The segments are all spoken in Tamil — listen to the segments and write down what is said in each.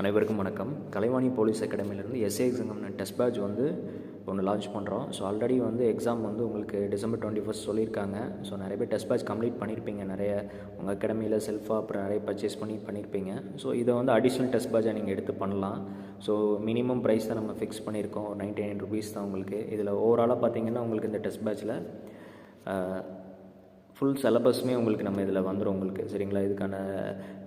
அனைவருக்கும் வணக்கம். கலைவாணி போலீஸ் அகாடமிலேருந்து எஸ்ஏ எக்ஸாம்னு டெஸ்ட் பேட்ச் வந்து ஒன்று லான்ச் பண்ணுறோம் ஸோ ஆல்ரெடி வந்து எக்ஸாம் வந்து உங்களுக்கு டிசம்பர் டுவெண்ட்டி ஃபஸ்ட் சொல்லியிருக்காங்க. ஸோ நிறைய பேர் டெஸ்ட் பேட்ச் கம்ப்ளீட் பண்ணியிருப்பீங்க. நிறைய உங்கள் அகாடமியில் செல்ஃபாக அப்புறம் நிறைய பர்ச்சேஸ் பண்ணி பண்ணியிருப்பீங்க. ஸோ இதை வந்து அடிஷ்னல் டெஸ்ட் பேட்சை நீங்கள் எடுத்து பண்ணலாம். ஸோ மினிமம் ப்ரைஸ் தான் நம்ம ஃபிக்ஸ் பண்ணியிருக்கோம். நைன்டி நைன் ருபீஸ் தான் உங்களுக்கு. இதில் ஓவராலாக பார்த்தீங்கன்னா உங்களுக்கு இந்த டெஸ்ட் பேட்சில் ஃபுல் சிலபஸுமே உங்களுக்கு நம்ம இதில் வந்துடும் உங்களுக்கு. சரிங்களா? இதுக்கான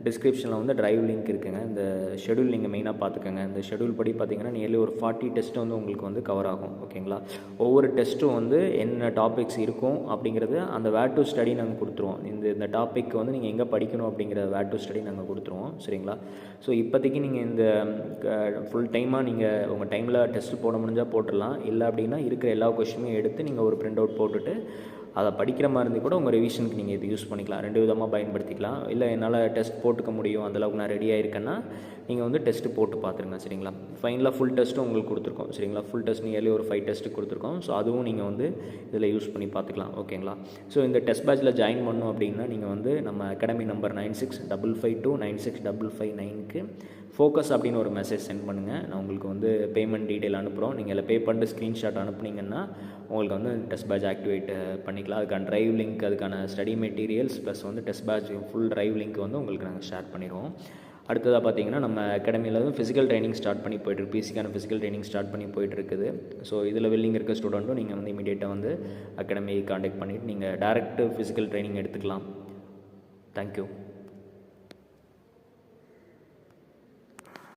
டிஸ்கிரிப்ஷனில் வந்து ட்ரைவ் லிங்க் இருக்குங்க. இந்த ஷெடியூல் நீங்கள் மெயினாக பார்த்துக்கோங்க. இந்த ஷெடியூல் படி பார்த்தீங்கன்னா நியர்லி ஒரு ஃபார்ட்டி டெஸ்ட் வந்து உங்களுக்கு வந்து கவர் ஆகும். ஓகேங்களா? ஒவ்வொரு டெஸ்ட்டும் வந்து என்ன டாபிக்ஸ் இருக்கும் அப்படிங்கிறது அந்த வேர் டு ஸ்டடி நாங்கள் கொடுத்துருவோம். இந்த இந்த டாபிக் வந்து நீங்கள் எங்கே படிக்கணும் அப்படிங்கிற வேர் டு ஸ்டடி நாங்கள் கொடுத்துருவோம். சரிங்களா? ஸோ இப்போதைக்கு நீங்கள் இந்த ஃபுல் டைமாக நீங்கள் உங்கள் டைமில் டெஸ்ட் போட முடிஞ்சால் போட்டுடலாம். இல்லை அப்படின்னா இருக்கிற எல்லா கொஷினுமே எடுத்து நீங்கள் ஒரு பிரிண்ட் அவுட் போட்டுட்டு அதை படிக்கிற மாதிரி இருந்து கூட உங்கள் ரிவிஷனுக்கு நீங்கள் இது யூஸ் பண்ணிக்கலாம். ரெண்டு விதமாக பயன்படுத்திக்கலாம். இல்லை என்னால் டெஸ்ட் போட்டுக்க முடியும் அந்தளவுக்கு நான் ரெடி ஆயிருக்கேன்னா நீங்கள் வந்து டெஸ்ட்டு போட்டு பார்த்துருங்க சரிங்களா? ஃபைனலாக ஃபுல் டெஸ்ட்டும் உங்களுக்கு கொடுத்துருக்கோம் சரிங்களா? ஃபுல் டெஸ்ட் நியர்லி ஒரு ஃபைவ் டெஸ்ட்டு கொடுத்துருக்கோம். ஸோ அதுவும் நீங்கள் வந்து இதில் யூஸ் பண்ணி பார்த்துக்கலாம் ஓகேங்களா ஸோ இந்த டெஸ்ட் பேட்சில் ஜாயின் பண்ணணும் அப்படின்னா நீங்கள் வந்து நம்ம academy number nine six double five two nine six double five நைனுக்கு ஃபோக்கஸ் அப்படின்னு ஒரு மெசேஜ் சென்ட் பண்ணுங்கள் நான் உங்களுக்கு வந்து பேமெண்ட் டீட்டெயில் அனுப்புகிறோம் நீங்கள் இதில் பே பண்ணிட்டு ஸ்க்ரீன்ஷாட் அனுப்புனீங்கன்னா உங்களுக்கு வந்து டெஸ்ட் பேட்ச் ஆக்டிவேட் பண்ணிக்கலாம். அதுக்கான ட்ரைவ் லிங்க் அதுக்கான ஸ்டடி மெட்டீரியல்ஸ் ப்ளஸ் வந்து test batch full drive link வந்து உங்களுக்கு நாங்கள் ஷேர் பண்ணிடுவோம். அடுத்ததாக பார்த்தீங்கன்னா நம்ம அகாடமியில் வந்து ஃபிசிக்கல் ட்ரைனிங் ஸ்டார்ட் பண்ணி போயிட்டு பிசிக்கான ஃபிசிக்கல் ட்ரைனிங் ஸ்டார்ட் பண்ணி போயிட்டு இருக்குது. ஸோ இதில் வில்லிங் இருக்க ஸ்டூடெண்ட்டும் நீங்கள் வந்து இமீடியட்டாக வந்து அகாடமி காண்டாக்ட் பண்ணிவிட்டு நீங்கள் டேரெக்ட் ஃபிசிக்கல் ட்ரைனிங் எடுத்துக்கலாம். Thank you